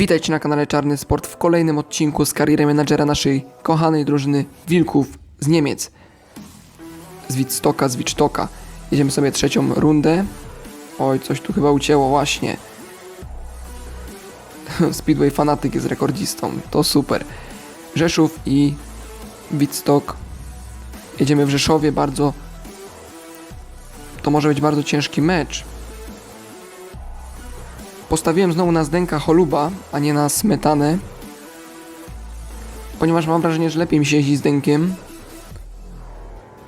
Witajcie na kanale Czarny Sport w kolejnym odcinku z kariery menadżera naszej kochanej drużyny Wilków z Niemiec. Z Witstoka, z Wicztoka. Jedziemy sobie trzecią rundę. Oj, coś tu chyba ucięło, właśnie. Speedway Fanatyk jest rekordzistą, to super. Rzeszów i Witstock. Jedziemy w Rzeszowie, bardzo... To może być bardzo ciężki mecz. Postawiłem znowu na Zdenka Holuba, a nie na Smetanę. Ponieważ mam wrażenie, że lepiej mi się jeździ z Denkiem.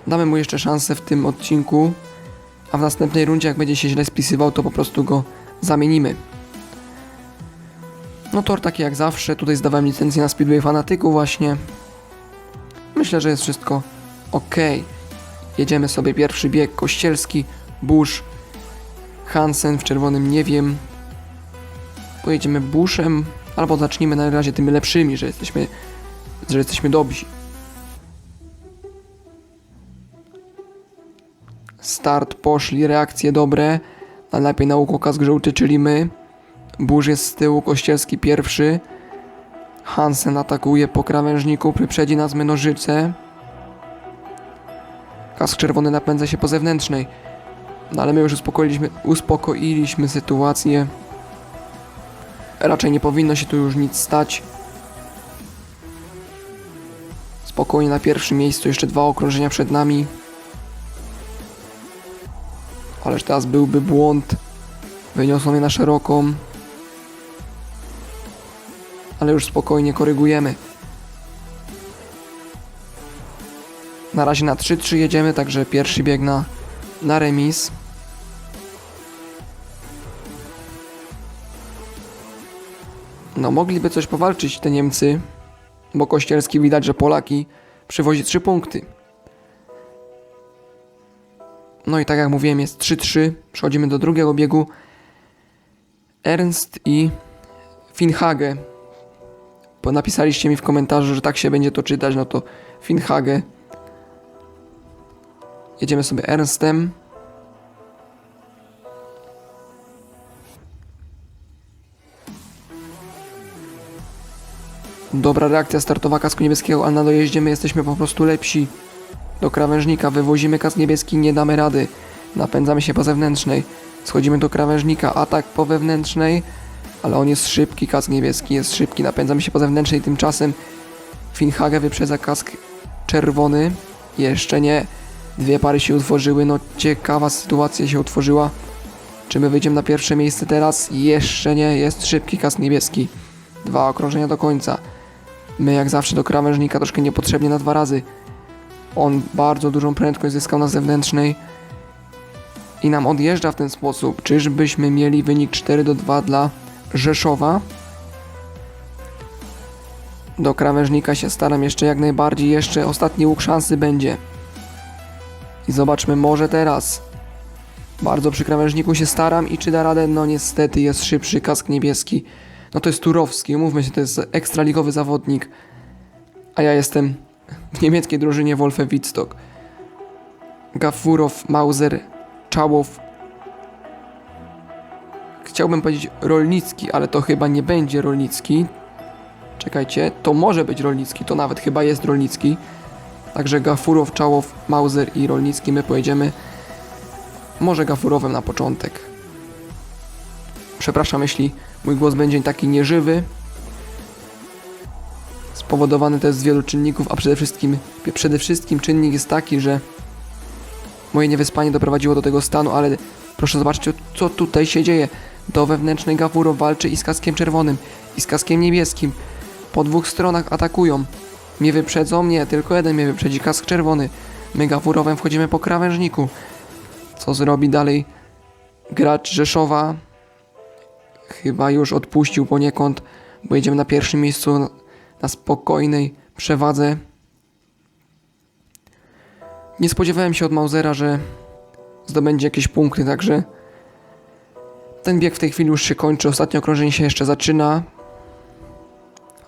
Damy mu jeszcze szansę w tym odcinku. A w następnej rundzie, jak będzie się źle spisywał, to po prostu go zamienimy. No tor taki jak zawsze. Tutaj zdawałem licencję na Speedway Fanatyku właśnie. Myślę, że jest wszystko ok. Jedziemy sobie pierwszy bieg kościelski, Bush, Hansen w czerwonym nie wiem, pojedziemy buszem, albo zacznijmy na razie tymi lepszymi, że jesteśmy, że jesteśmy dobrzy. Start poszli, reakcje dobre. Najlepiej na kask żółty, czyli my. Burz jest z tyłu, Kościelski pierwszy. Hansen atakuje po krawężniku, wyprzedzi nas Mynożyce. Kask czerwony napędza się po zewnętrznej. No ale my już uspokoiliśmy, uspokoiliśmy sytuację. Raczej nie powinno się tu już nic stać. Spokojnie na pierwszym miejscu, jeszcze dwa okrążenia przed nami. Ależ teraz byłby błąd. Wyniosło mnie na szeroką. Ale już spokojnie korygujemy. Na razie na 3-3 jedziemy, także pierwszy bieg na, na remis. No, mogliby coś powalczyć te Niemcy, bo Kościelski widać, że Polaki przywozi 3 punkty. No i tak jak mówiłem, jest 3-3. Przechodzimy do drugiego biegu. Ernst i Finhage. Bo napisaliście mi w komentarzu, że tak się będzie to czytać, no to Finhage. Jedziemy sobie Ernstem. Dobra reakcja startowa kasku niebieskiego, ale na dojeździe my jesteśmy po prostu lepsi. Do krawężnika wywozimy kask niebieski, nie damy rady. Napędzamy się po zewnętrznej. Schodzimy do krawężnika, atak po wewnętrznej. Ale on jest szybki, kask niebieski jest szybki. Napędzamy się po zewnętrznej, tymczasem Finhage wyprzedza kask czerwony. Jeszcze nie. Dwie pary się utworzyły, no ciekawa sytuacja się utworzyła. Czy my wyjdziemy na pierwsze miejsce teraz? Jeszcze nie, jest szybki kask niebieski. Dwa okrążenia do końca. My jak zawsze do krawężnika troszkę niepotrzebnie na dwa razy. On bardzo dużą prędkość zyskał na zewnętrznej i nam odjeżdża w ten sposób. Czyżbyśmy mieli wynik 4 do 2 dla Rzeszowa? Do krawężnika się staram jeszcze jak najbardziej. Jeszcze ostatni łuk szansy będzie. I zobaczmy, może teraz. Bardzo przy krawężniku się staram i czy da radę? No niestety jest szybszy kask niebieski. No to jest Turowski, umówmy się, to jest ekstraligowy zawodnik. A ja jestem w niemieckiej drużynie Wolfe Wittstock. Gafurow, Mauser, Czałow. Chciałbym powiedzieć Rolnicki, ale to chyba nie będzie Rolnicki. Czekajcie, to może być Rolnicki, to nawet chyba jest Rolnicki. Także Gafurow, Czałow, Mauser i Rolnicki my pojedziemy może Gafurowem na początek. Przepraszam, jeśli mój głos będzie taki nieżywy. Spowodowany to jest z wielu czynników, a przede wszystkim, przede wszystkim czynnik jest taki, że moje niewyspanie doprowadziło do tego stanu, ale proszę zobaczcie, co tutaj się dzieje. Do wewnętrznej Gafuro walczy i z kaskiem czerwonym, i z kaskiem niebieskim. Po dwóch stronach atakują. Mnie wyprzedzą? Nie, tylko jeden mnie wyprzedzi, kask czerwony. My Gafurowem wchodzimy po krawężniku. Co zrobi dalej gracz Rzeszowa? Chyba już odpuścił poniekąd, bo jedziemy na pierwszym miejscu na spokojnej przewadze. Nie spodziewałem się od Mausera, że zdobędzie jakieś punkty, także ten bieg w tej chwili już się kończy. Ostatnie okrążenie się jeszcze zaczyna,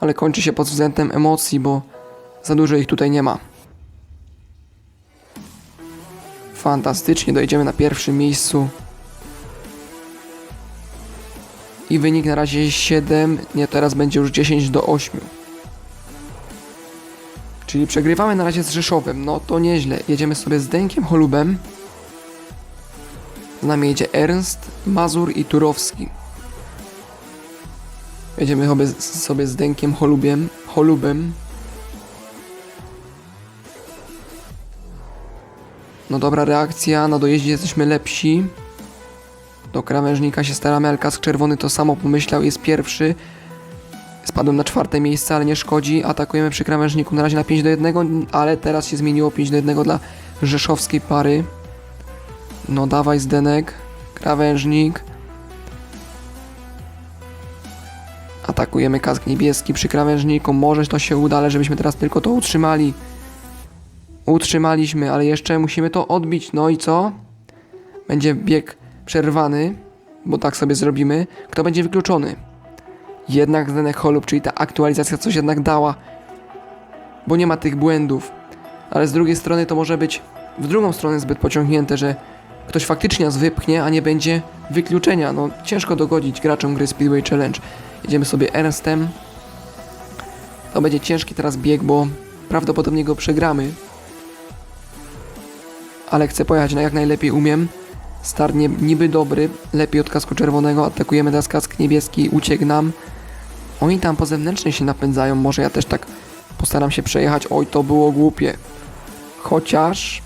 ale kończy się pod względem emocji, bo za dużo ich tutaj nie ma. Fantastycznie, dojedziemy na pierwszym miejscu. I wynik na razie 7, nie teraz będzie już 10 do 8. Czyli przegrywamy na razie z Rzeszowem, no to nieźle. Jedziemy sobie z Denkiem Holubem. Z nami jedzie Ernst, Mazur i Turowski. Jedziemy sobie, z Denkiem Holubiem, Holubem. No dobra reakcja, na dojeździe jesteśmy lepsi. Do krawężnika się staramy, ale kask czerwony to samo pomyślał, jest pierwszy. Spadłem na czwarte miejsce, ale nie szkodzi. Atakujemy przy krawężniku na razie na 5 do 1, ale teraz się zmieniło 5 do 1 dla rzeszowskiej pary. No dawaj Zdenek, krawężnik. Atakujemy kask niebieski przy krawężniku, może to się uda, ale żebyśmy teraz tylko to utrzymali. Utrzymaliśmy, ale jeszcze musimy to odbić. No i co? Będzie bieg przerwany, bo tak sobie zrobimy. Kto będzie wykluczony? Jednak Zdenek Holub, czyli ta aktualizacja coś jednak dała, bo nie ma tych błędów. Ale z drugiej strony to może być w drugą stronę zbyt pociągnięte, że ktoś faktycznie nas wypchnie, a nie będzie wykluczenia. No ciężko dogodzić graczom gry Speedway Challenge. Jedziemy sobie Ernstem. To będzie ciężki teraz bieg, bo prawdopodobnie go przegramy. Ale chcę pojechać na jak najlepiej umiem. Start nie, niby dobry, lepiej od kasku czerwonego. Atakujemy teraz kask niebieski, uciekł nam. Oni tam po zewnętrznej się napędzają, może ja też tak postaram się przejechać. Oj, to było głupie. Chociaż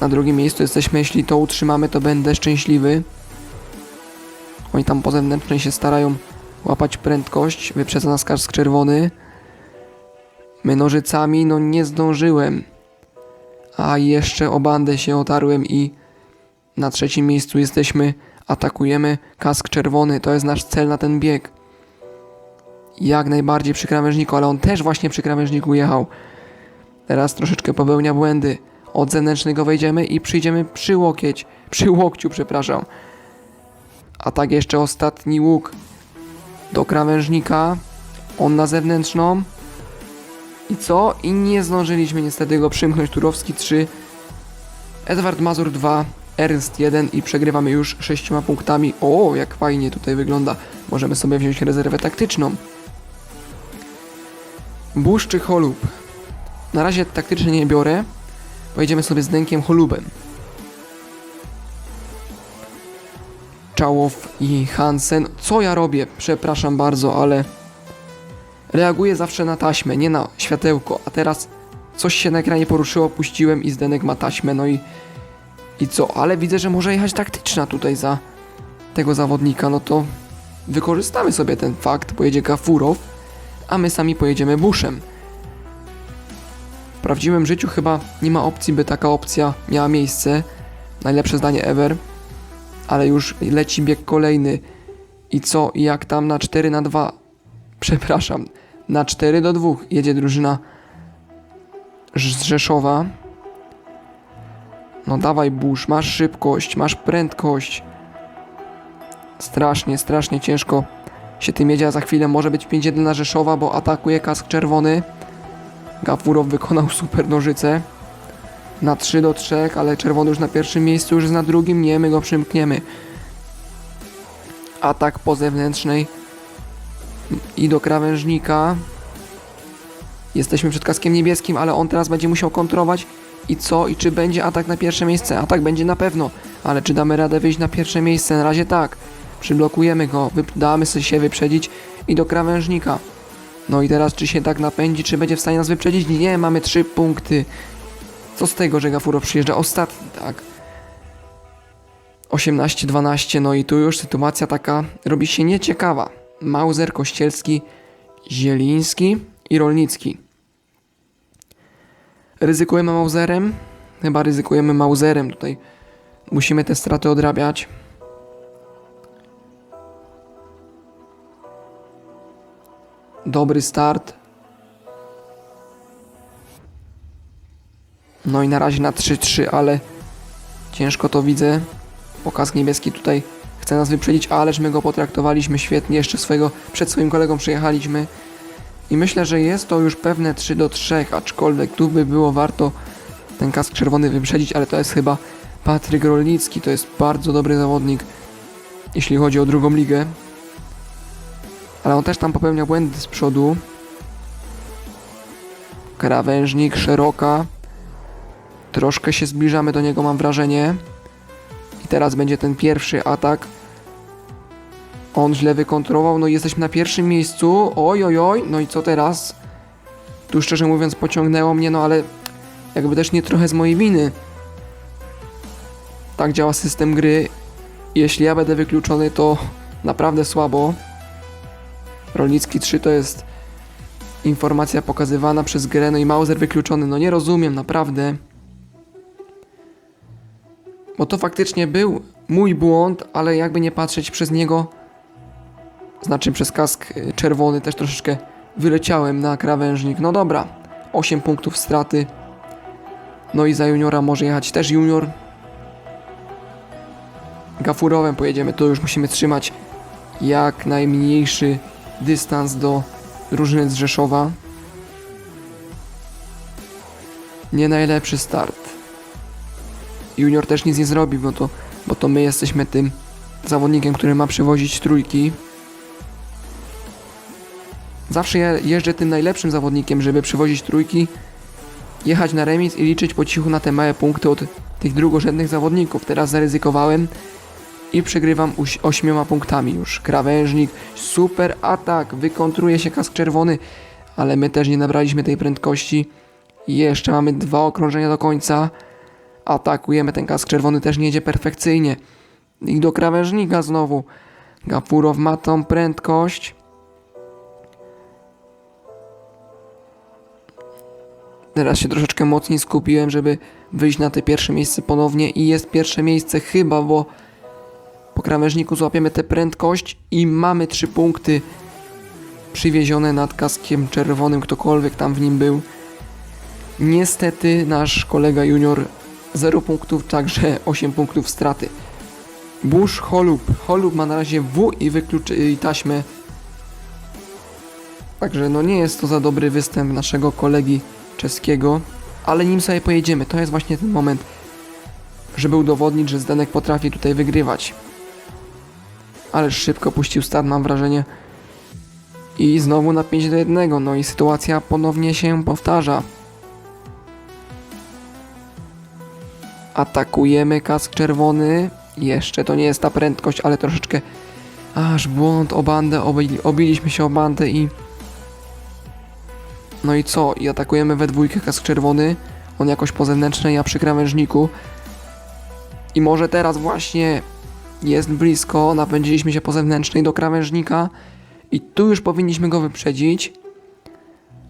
na drugim miejscu jesteśmy, jeśli to utrzymamy, to będę szczęśliwy. Oni tam po zewnętrznej się starają łapać prędkość. Wyprzedza nas kask czerwony. My nożycami, no nie zdążyłem. A jeszcze o bandę się otarłem i na trzecim miejscu jesteśmy. Atakujemy kask czerwony. To jest nasz cel na ten bieg. Jak najbardziej przy krawężniku, ale on też właśnie przy krawężniku jechał. Teraz troszeczkę popełnia błędy. Od zewnętrznego wejdziemy i przyjdziemy przy łokieć. Przy łokciu, przepraszam. A tak jeszcze ostatni łuk do krawężnika. On na zewnętrzną. I co? I nie zdążyliśmy niestety go przymknąć. Turowski 3, Edward Mazur 2, Ernst 1 i przegrywamy już 6 punktami. O, jak fajnie tutaj wygląda. Możemy sobie wziąć rezerwę taktyczną. Busz czy Holub? Na razie taktycznie nie biorę. Pojedziemy sobie z Denkiem Holubem. Czałow i Hansen. Co ja robię? Przepraszam bardzo, ale reaguję zawsze na taśmę, nie na światełko. A teraz coś się na ekranie poruszyło, puściłem i Zdenek ma taśmę, no i i co? Ale widzę, że może jechać taktyczna tutaj za tego zawodnika, no to wykorzystamy sobie ten fakt, pojedzie Gafurow, a my sami pojedziemy Buszem. W prawdziwym życiu chyba nie ma opcji, by taka opcja miała miejsce. Najlepsze zdanie ever. Ale już leci bieg kolejny. I co? I jak tam na 4 na 2? Przepraszam. Na 4 do 2 jedzie drużyna z Rzeszowa. No dawaj Bush, masz szybkość, masz prędkość. Strasznie, strasznie ciężko się tym jedzie, a za chwilę może być 5-1 dla Rzeszowa, bo atakuje kask czerwony. Gafurow wykonał super nożyce. Na 3 do 3, ale czerwony już na pierwszym miejscu, już jest na drugim. Nie, my go przymkniemy. Atak po zewnętrznej. I do krawężnika. Jesteśmy przed kaskiem niebieskim, ale on teraz będzie musiał kontrować. I co? I czy będzie atak na pierwsze miejsce? Atak będzie na pewno. Ale czy damy radę wyjść na pierwsze miejsce? Na razie tak. Przyblokujemy go, damy się wyprzedzić i do krawężnika. No i teraz czy się tak napędzi, czy będzie w stanie nas wyprzedzić? Nie, mamy trzy punkty. Co z tego, że Gafuro przyjeżdża ostatni, tak? 18-12, no i tu już sytuacja taka robi się nieciekawa. Mauser, Kościelski, Zieliński i Rolnicki. Ryzykujemy Mauserem? Chyba ryzykujemy Mauserem tutaj. Musimy te straty odrabiać. Dobry start. No i na razie na 3-3, ale ciężko to widzę. Pokaz niebieski tutaj chce nas wyprzedzić, ależ my go potraktowaliśmy świetnie. Jeszcze swojego, przed swoim kolegą przyjechaliśmy. I myślę, że jest to już pewne 3 do 3, aczkolwiek tu by było warto ten kask czerwony wyprzedzić, ale to jest chyba Patryk Rolnicki, to jest bardzo dobry zawodnik. jeśli chodzi o drugą ligę. Ale on też tam popełnia błędy z przodu. Krawężnik, szeroka. Troszkę się zbliżamy do niego, mam wrażenie. I teraz będzie ten pierwszy atak. On źle wykontrował, no i jesteśmy na pierwszym miejscu. Oj, oj, oj, no i co teraz? Tu szczerze mówiąc pociągnęło mnie, no ale jakby też nie trochę z mojej winy. Tak działa system gry. Jeśli ja będę wykluczony, to naprawdę słabo. Rolnicki 3 to jest informacja pokazywana przez grę, no i Mauser wykluczony. No nie rozumiem, naprawdę. Bo to faktycznie był mój błąd, ale jakby nie patrzeć przez niego, znaczy przez kask y, czerwony też troszeczkę wyleciałem na krawężnik. No dobra, 8 punktów straty. No i za juniora może jechać też junior. Gafurowem pojedziemy, to już musimy trzymać jak najmniejszy dystans do drużyny z Rzeszowa. Nie najlepszy start. Junior też nic nie zrobi, bo to, bo to my jesteśmy tym zawodnikiem, który ma przywozić trójki. Zawsze ja jeżdżę tym najlepszym zawodnikiem, żeby przywozić trójki, jechać na remis i liczyć po cichu na te małe punkty od tych drugorzędnych zawodników. Teraz zaryzykowałem i przegrywam ośmioma punktami już. Krawężnik, super atak, wykontruje się kask czerwony, ale my też nie nabraliśmy tej prędkości. Jeszcze mamy dwa okrążenia do końca. Atakujemy, ten kask czerwony też nie jedzie perfekcyjnie. I do krawężnika znowu. Gapurow ma tą prędkość. Teraz się troszeczkę mocniej skupiłem, żeby wyjść na te pierwsze miejsce ponownie i jest pierwsze miejsce chyba, bo po krawężniku złapiemy tę prędkość i mamy trzy punkty przywiezione nad kaskiem czerwonym, ktokolwiek tam w nim był. Niestety nasz kolega junior 0 punktów, także 8 punktów straty. Bush Holub. Holub ma na razie W i wykluczy i taśmę. Także no nie jest to za dobry występ naszego kolegi czeskiego, ale nim sobie pojedziemy. To jest właśnie ten moment, żeby udowodnić, że Zdenek potrafi tutaj wygrywać. Ale szybko puścił start, mam wrażenie. I znowu na 5 do 1. No i sytuacja ponownie się powtarza. Atakujemy kask czerwony. Jeszcze to nie jest ta prędkość, ale troszeczkę. Aż błąd o bandę. Obili, obiliśmy się o bandę i. No i co? I atakujemy we dwójkę kask czerwony. On jakoś po zewnętrznej, ja przy krawężniku. I może teraz właśnie jest blisko. Napędziliśmy się po zewnętrznej do krawężnika. I tu już powinniśmy go wyprzedzić.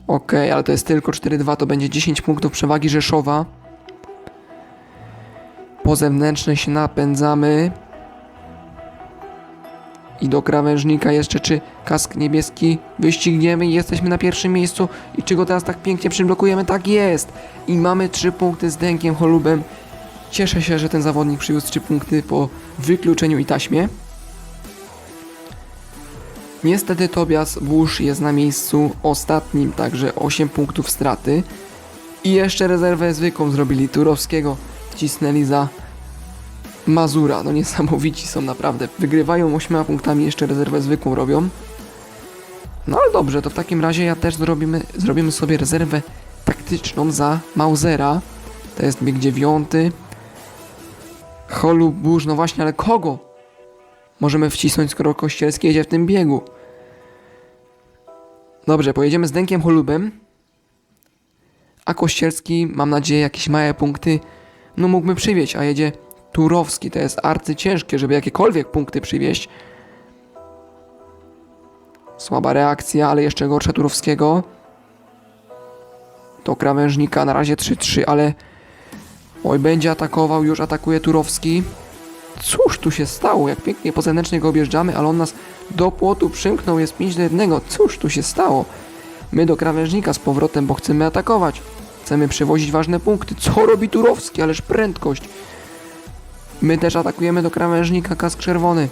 Okej, ale to jest tylko 4-2, to będzie 10 punktów przewagi Rzeszowa. Po zewnętrznej się napędzamy. I do krawężnika jeszcze, czy kask niebieski wyścigniemy i jesteśmy na pierwszym miejscu. I czy go teraz tak pięknie przyblokujemy? Tak jest! I mamy 3 punkty z Denkiem Holubem. Cieszę się, że ten zawodnik przywiózł 3 punkty po wykluczeniu i taśmie. Niestety Tobias Bush jest na miejscu ostatnim, także 8 punktów straty. I jeszcze rezerwę zwykłą zrobili Turowskiego, wcisnęli za Mazura. No niesamowici są naprawdę. Wygrywają 8 punktami, jeszcze rezerwę zwykłą robią. No ale dobrze, to w takim razie ja też zrobimy, zrobimy sobie rezerwę taktyczną za Mausera. To jest bieg dziewiąty. Holu Bush, no właśnie, ale kogo? Możemy wcisnąć, skoro Kościelski jedzie w tym biegu. Dobrze, pojedziemy z Denkiem Holubem. A Kościelski, mam nadzieję, jakieś małe punkty, no mógłby przywieźć, a jedzie Turowski. To jest arcyciężkie, żeby jakiekolwiek punkty przywieźć. Słaba reakcja, ale jeszcze gorsza Turowskiego. Do krawężnika na razie 3-3, ale... Oj, będzie atakował, już atakuje Turowski. Cóż tu się stało? Jak pięknie po zewnętrznej go objeżdżamy, ale on nas do płotu przymknął, jest 5 do 1. Cóż tu się stało? My do krawężnika z powrotem, bo chcemy atakować. Chcemy przywozić ważne punkty. Co robi Turowski? Ależ prędkość. My też atakujemy do krawężnika, kask czerwony.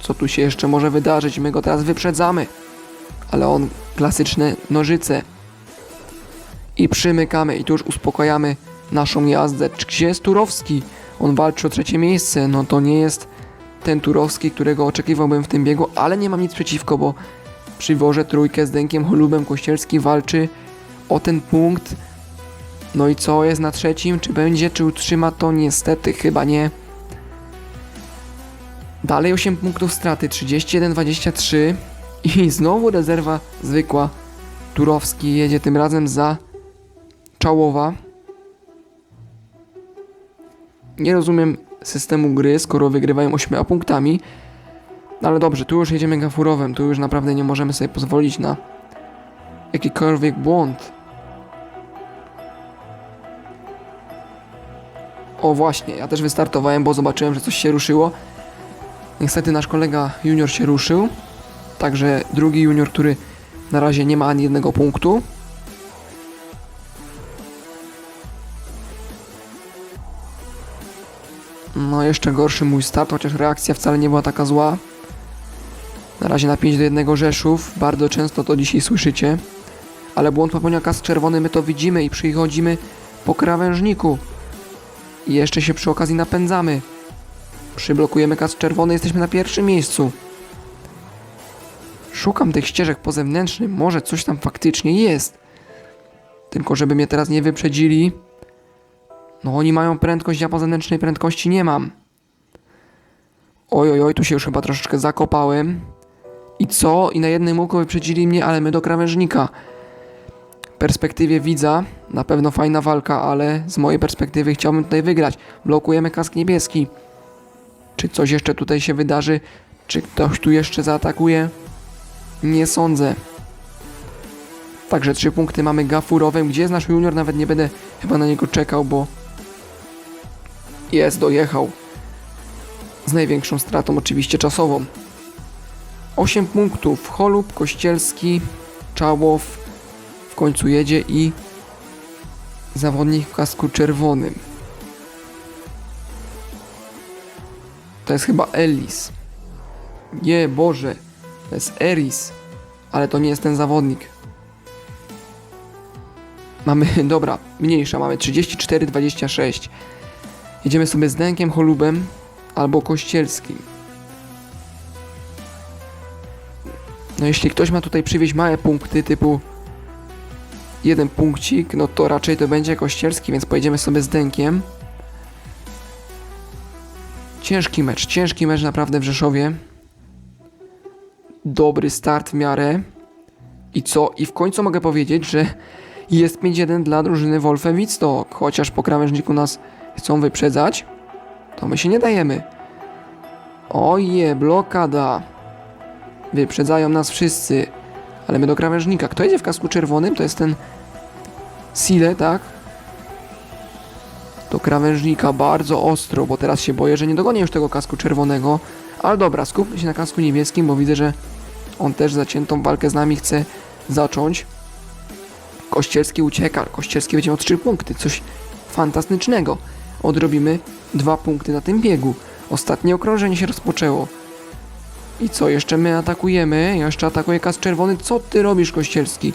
Co tu się jeszcze może wydarzyć? My go teraz wyprzedzamy. Ale on klasyczne nożyce. I przymykamy i tu już uspokajamy naszą jazdę. Gdzie jest Turowski? On walczy o trzecie miejsce, no to nie jest ten Turowski, którego oczekiwałbym w tym biegu, ale nie mam nic przeciwko, bo przywożę trójkę z Denkiem Holubem. Kościelski walczy o ten punkt. No i co jest na trzecim? Czy będzie, czy utrzyma to? Niestety, chyba nie. Dalej 8 punktów straty, 31-23 i znowu rezerwa zwykła. Turowski jedzie tym razem za Czałowa. Nie rozumiem systemu gry, skoro wygrywają 8 punktami. No ale dobrze, tu już jedziemy gafurowem, tu już naprawdę nie możemy sobie pozwolić na jakikolwiek błąd. O właśnie, ja też wystartowałem, bo zobaczyłem, że coś się ruszyło. Niestety nasz kolega junior się ruszył. Także drugi junior, który na razie nie ma ani jednego punktu. No jeszcze gorszy mój start, chociaż reakcja wcale nie była taka zła. Na razie na 5 do 1 Rzeszów, bardzo często to dzisiaj słyszycie. Ale błąd popełnia kas czerwony, my to widzimy i przychodzimy po krawężniku. I jeszcze się przy okazji napędzamy. Przyblokujemy kas czerwony, jesteśmy na pierwszym miejscu. Szukam tych ścieżek po zewnętrznym, może coś tam faktycznie jest. Tylko żeby mnie teraz nie wyprzedzili. No oni mają prędkość, ja po zewnętrznej prędkości nie mam. Oj, oj, oj, tu się już chyba troszeczkę zakopałem. I co? I na jednym łuku wyprzedzili mnie, ale my do krawężnika. Perspektywie widza na pewno fajna walka, ale z mojej perspektywy chciałbym tutaj wygrać. Blokujemy kask niebieski. Czy coś jeszcze tutaj się wydarzy? Czy ktoś tu jeszcze zaatakuje? Nie sądzę. Także trzy punkty mamy gafurowym. Gdzie jest nasz junior? Nawet nie będę chyba na niego czekał, bo jest, dojechał. Z największą stratą oczywiście czasową. 8 punktów. Holub, Kościelski, Czałow w końcu jedzie i zawodnik w kasku czerwonym. To jest chyba Ellis. Nie, Boże. To jest Eris. Ale to nie jest ten zawodnik. Mamy, dobra, mniejsza, mamy 34-26. Jedziemy sobie z Denkiem Holubem albo Kościelskim. No jeśli ktoś ma tutaj przywieźć małe punkty typu jeden punkcik, no to raczej to będzie Kościelski, więc pojedziemy sobie z Denkiem. Ciężki mecz, ciężki mecz naprawdę w Rzeszowie. Dobry start w miarę. I co? I w końcu mogę powiedzieć, że jest 5-1 dla drużyny Wolfem Widstok. Chociaż po krawężniku nas chcą wyprzedzać, to my się nie dajemy. Oje, blokada. Wyprzedzają nas wszyscy. Ale my do krawężnika. Kto jedzie w kasku czerwonym? To jest ten Sile, tak? Do krawężnika bardzo ostro, bo teraz się boję, że nie dogonię już tego kasku czerwonego. Ale dobra, skupmy się na kasku niebieskim, bo widzę, że on też zaciętą walkę z nami chce zacząć. Kościelski ucieka. Kościelski będzie miał 3 punkty. Coś fantastycznego. Odrobimy 2 punkty na tym biegu. Ostatnie okrążenie się rozpoczęło. I co, jeszcze my atakujemy? Jeszcze atakuje kas czerwony. Co ty robisz, Kościelski?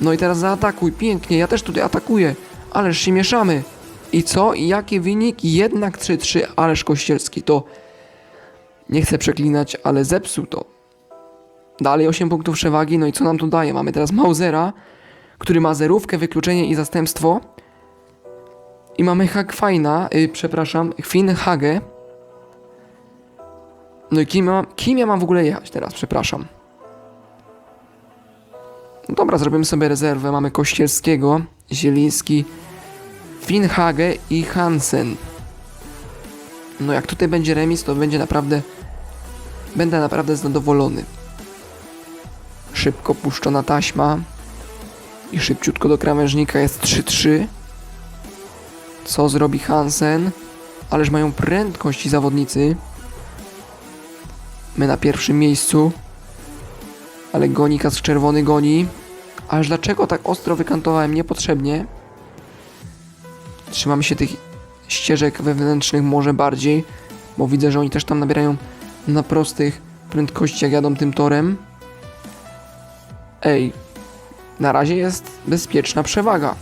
No i teraz zaatakuj. Pięknie, ja też tutaj atakuję. Ależ się mieszamy. I co? I jaki wynik? Jednak 3-3. Ależ Kościelski to... Nie chcę przeklinać, ale zepsuł to. Dalej 8 punktów przewagi. No i co nam to daje? Mamy teraz Mausera, który ma zerówkę, wykluczenie i zastępstwo. I mamy Hagfajna, yy, przepraszam, Chwin Hage. No i kim ja, kim ja mam w ogóle jechać teraz, przepraszam. No dobra, zrobimy sobie rezerwę. Mamy Kościelskiego, Zieliński, Finhage i Hansen. No jak tutaj będzie remis, to będzie naprawdę... Będę naprawdę zadowolony. Szybko puszczona taśma. I szybciutko do krawężnika jest 3-3. Co zrobi Hansen? Ależ mają prędkość ci zawodnicy. My na pierwszym miejscu. Ale goni kas czerwony goni. Ależ dlaczego tak ostro wykantowałem niepotrzebnie? Trzymamy się tych ścieżek wewnętrznych może bardziej, bo widzę, że oni też tam nabierają na prostych prędkościach, jadą tym torem. Ej, na razie jest bezpieczna przewaga.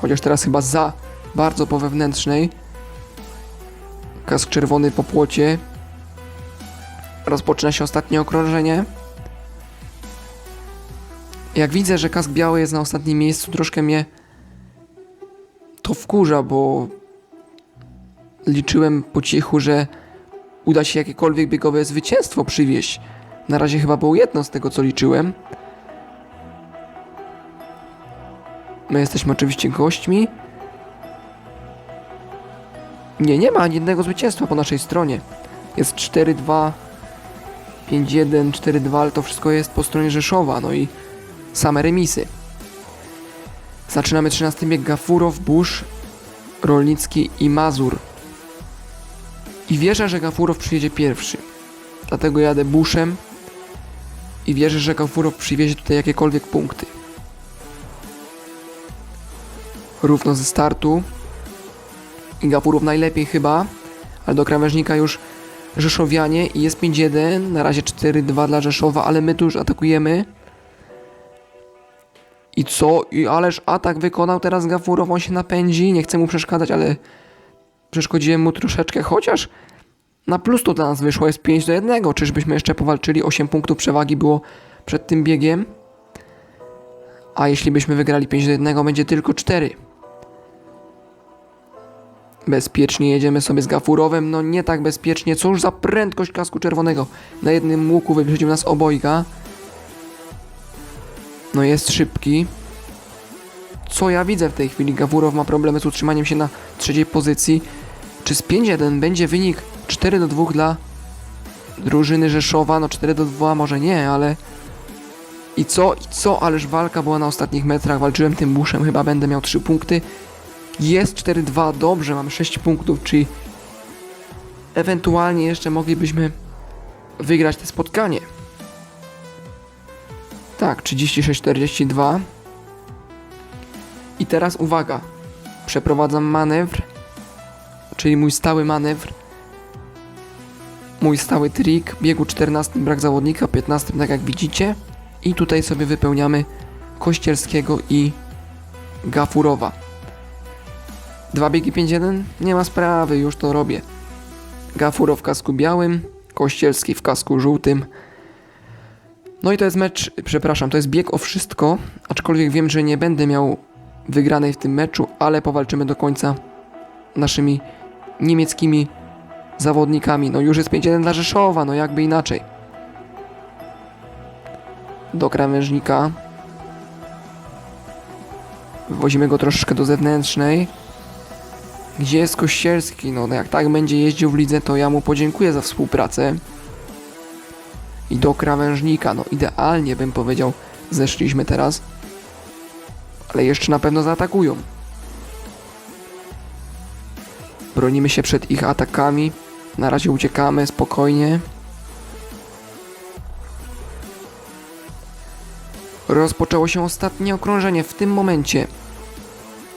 Chociaż teraz chyba za bardzo po wewnętrznej. Kask czerwony po płocie. Rozpoczyna się ostatnie okrążenie. Jak widzę, że kask biały jest na ostatnim miejscu, troszkę mnie to wkurza, bo liczyłem po cichu, że uda się jakiekolwiek biegowe zwycięstwo przywieźć. Na razie chyba było jedno z tego, co liczyłem. My jesteśmy oczywiście gośćmi. Nie, nie ma ani jednego zwycięstwa po naszej stronie. Jest 4-2, 5-1, 4-2, ale to wszystko jest po stronie Rzeszowa, no i same remisy. Zaczynamy 13 bieg Gafurow, Busz, Rolnicki i Mazur. I wierzę, że Gafurow przyjedzie pierwszy. Dlatego jadę Buszem i wierzę, że Gafurow przywiezie tutaj jakiekolwiek punkty. Równo ze startu. I Gafurow najlepiej chyba, ale do krawężnika już Rzeszowianie i jest 5-1, na razie 4-2 dla Rzeszowa, ale my tu już atakujemy. I co? I ależ atak wykonał teraz Gafurow, on się napędzi, nie chcę mu przeszkadzać, ale przeszkodziłem mu troszeczkę, chociaż na plus to dla nas wyszło, jest 5 do 1. Czyżbyśmy jeszcze powalczyli? 8 punktów przewagi było przed tym biegiem. A jeśli byśmy wygrali 5 do 1, będzie tylko 4. Bezpiecznie jedziemy sobie z Gafurowem, no nie tak bezpiecznie. Cóż za prędkość kasku czerwonego. Na jednym łuku wyprzedził nas obojga. No jest szybki. Co ja widzę w tej chwili? Gafurow ma problemy z utrzymaniem się na trzeciej pozycji. Czy z 5-1 będzie wynik 4 do 2 dla drużyny Rzeszowa? No 4 do 2 może nie, ale... I co? I co? Ależ walka była na ostatnich metrach. Walczyłem tym buszem, chyba będę miał 3 punkty. Jest 4-2, dobrze, mam 6 punktów, czyli ewentualnie jeszcze moglibyśmy wygrać to spotkanie. Tak, 36-42. I teraz uwaga. Przeprowadzam manewr, czyli mój stały manewr. Mój stały trik. Biegu 14 brak zawodnika, 15 tak jak widzicie. I tutaj sobie wypełniamy Kościelskiego i Gafurowa. Dwa biegi 5-1? Nie ma sprawy, już to robię. Gafurow w kasku białym, Kościelski w kasku żółtym. No i to jest mecz, przepraszam, to jest bieg o wszystko, aczkolwiek wiem, że nie będę miał wygranej w tym meczu, ale powalczymy do końca naszymi niemieckimi zawodnikami. No już jest 5-1 dla Rzeszowa, no jakby inaczej. Do krawężnika. Wywozimy go troszeczkę do zewnętrznej. Gdzie jest Kościelski? No jak tak będzie jeździł w lidze, to ja mu podziękuję za współpracę. I do krawężnika, no idealnie bym powiedział, zeszliśmy teraz. Ale jeszcze na pewno zaatakują. Bronimy się przed ich atakami. Na razie uciekamy spokojnie. Rozpoczęło się ostatnie okrążenie w tym momencie.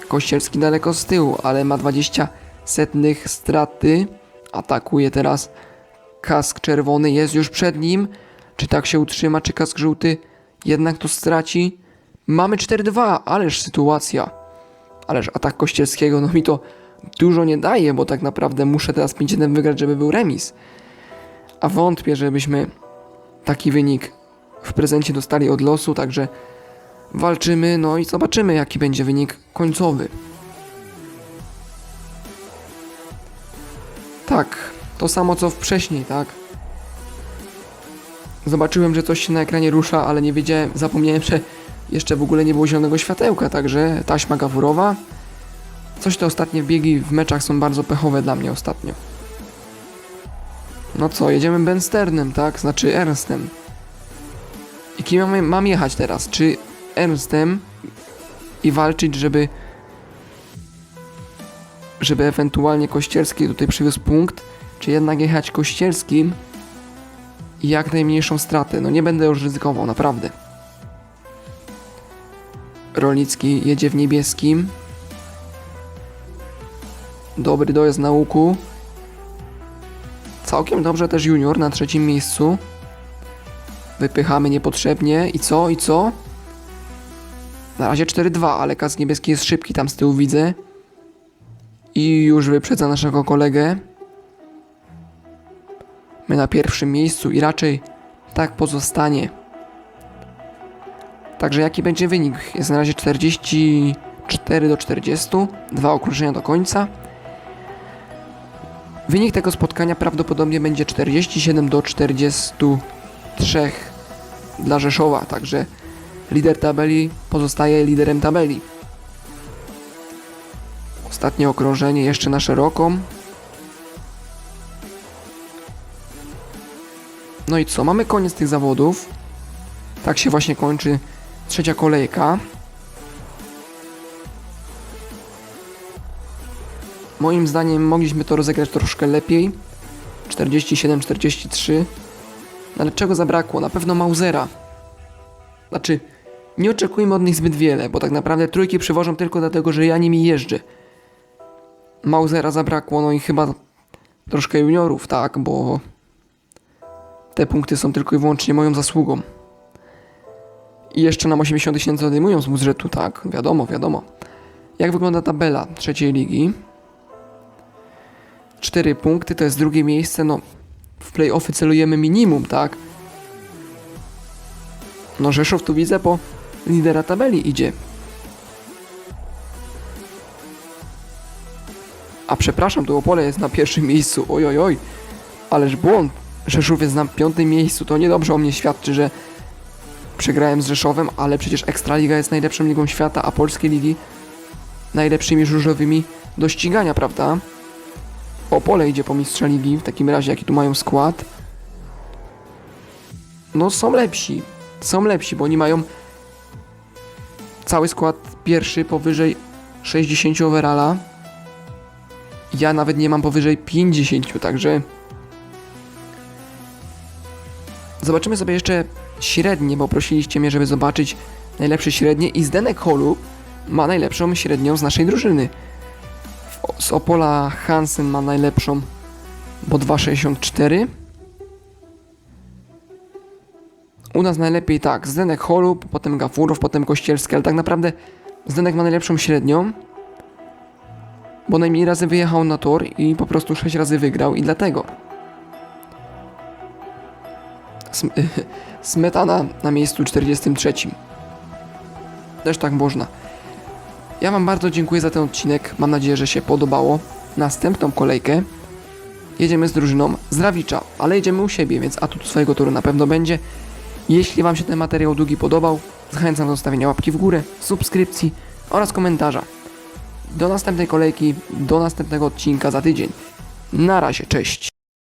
Kościelski daleko z tyłu, ale ma 20 setnych straty. Atakuje teraz kask czerwony, jest już przed nim. Czy tak się utrzyma, czy kask żółty jednak to straci? Mamy 4-2, ależ sytuacja. Ależ atak Kościelskiego, no mi to dużo nie daje, bo tak naprawdę muszę teraz 5-1 wygrać, żeby był remis. A wątpię, żebyśmy taki wynik w prezencie dostali od losu, także walczymy, no i zobaczymy, jaki będzie wynik końcowy. Tak, to samo co wcześniej, tak? Zobaczyłem, że coś się na ekranie rusza, ale nie wiedziałem, zapomniałem, że jeszcze w ogóle nie było zielonego światełka, także taśma gafurowa. Coś te ostatnie biegi w meczach są bardzo pechowe dla mnie ostatnio. No co, jedziemy Bensternem, tak? Znaczy Ernstem. I kim mam, mam jechać teraz? Czy Ernstem i walczyć, żeby żeby ewentualnie Kościelski tutaj przywiózł punkt, czy jednak jechać Kościelskim i jak najmniejszą stratę. No nie będę już ryzykował, naprawdę. Rolnicki jedzie w niebieskim. Dobry dojazd na łuku. Całkiem dobrze też junior na trzecim miejscu. Wypychamy niepotrzebnie. I co? I co? Na razie 4-2, ale kask niebieski jest szybki tam z tyłu widzę. I już wyprzedza naszego kolegę. My na pierwszym miejscu i raczej tak pozostanie. Także jaki będzie wynik? Jest na razie 44 do 40, dwa okrążenia do końca. Wynik tego spotkania prawdopodobnie będzie 47 do 43 dla Rzeszowa, także lider tabeli pozostaje liderem tabeli. Ostatnie okrążenie jeszcze na szeroką. No i co? Mamy koniec tych zawodów. Tak się właśnie kończy trzecia kolejka. Moim zdaniem mogliśmy to rozegrać troszkę lepiej. 47-43. No ale czego zabrakło? Na pewno Mausera. Znaczy, nie oczekujmy od nich zbyt wiele, bo tak naprawdę trójki przywożą tylko dlatego, że ja nimi jeżdżę. Mausera zabrakło, no i chyba troszkę juniorów, tak, bo te punkty są tylko i wyłącznie moją zasługą. I jeszcze nam 80 tysięcy odejmują z budżetu, tak, wiadomo, wiadomo. Jak wygląda tabela trzeciej ligi? 4 punkty to jest drugie miejsce, no w play-offy celujemy minimum, tak? No Rzeszów tu widzę po lidera tabeli idzie. A przepraszam, tu Opole jest na pierwszym miejscu, oj oj oj. Ależ błąd. Rzeszów jest na piątym miejscu, to niedobrze o mnie świadczy, że przegrałem z Rzeszowem, ale przecież Ekstraliga jest najlepszą ligą świata, a polskie ligi najlepszymi żużlowymi do ścigania, prawda? Opole idzie po mistrza ligi, w takim razie jaki tu mają skład. No są lepsi, są lepsi, bo oni mają cały skład pierwszy powyżej 60 overalla. Ja nawet nie mam powyżej 50, także zobaczymy sobie jeszcze średnie, bo prosiliście mnie, żeby zobaczyć najlepsze średnie i Zdenek Holu ma najlepszą średnią z naszej drużyny. Z Opola Hansen ma najlepszą, bo 2,64. U nas najlepiej tak, Zdenek Holub, potem Gafurow, potem Kościelski, ale tak naprawdę Zdenek ma najlepszą średnią, bo najmniej razy wyjechał na tor i po prostu 6 razy wygrał i dlatego. Sm Smetana na miejscu 43. Też tak można. Ja Wam bardzo dziękuję za ten odcinek. Mam nadzieję, że się podobało. Następną kolejkę jedziemy z drużyną z ale jedziemy u siebie, więc atut swojego toru na pewno będzie. Jeśli Wam się ten materiał długi podobał, zachęcam do zostawienia łapki w górę, subskrypcji oraz komentarza. Do następnej kolejki, do następnego odcinka za tydzień. Na razie, cześć.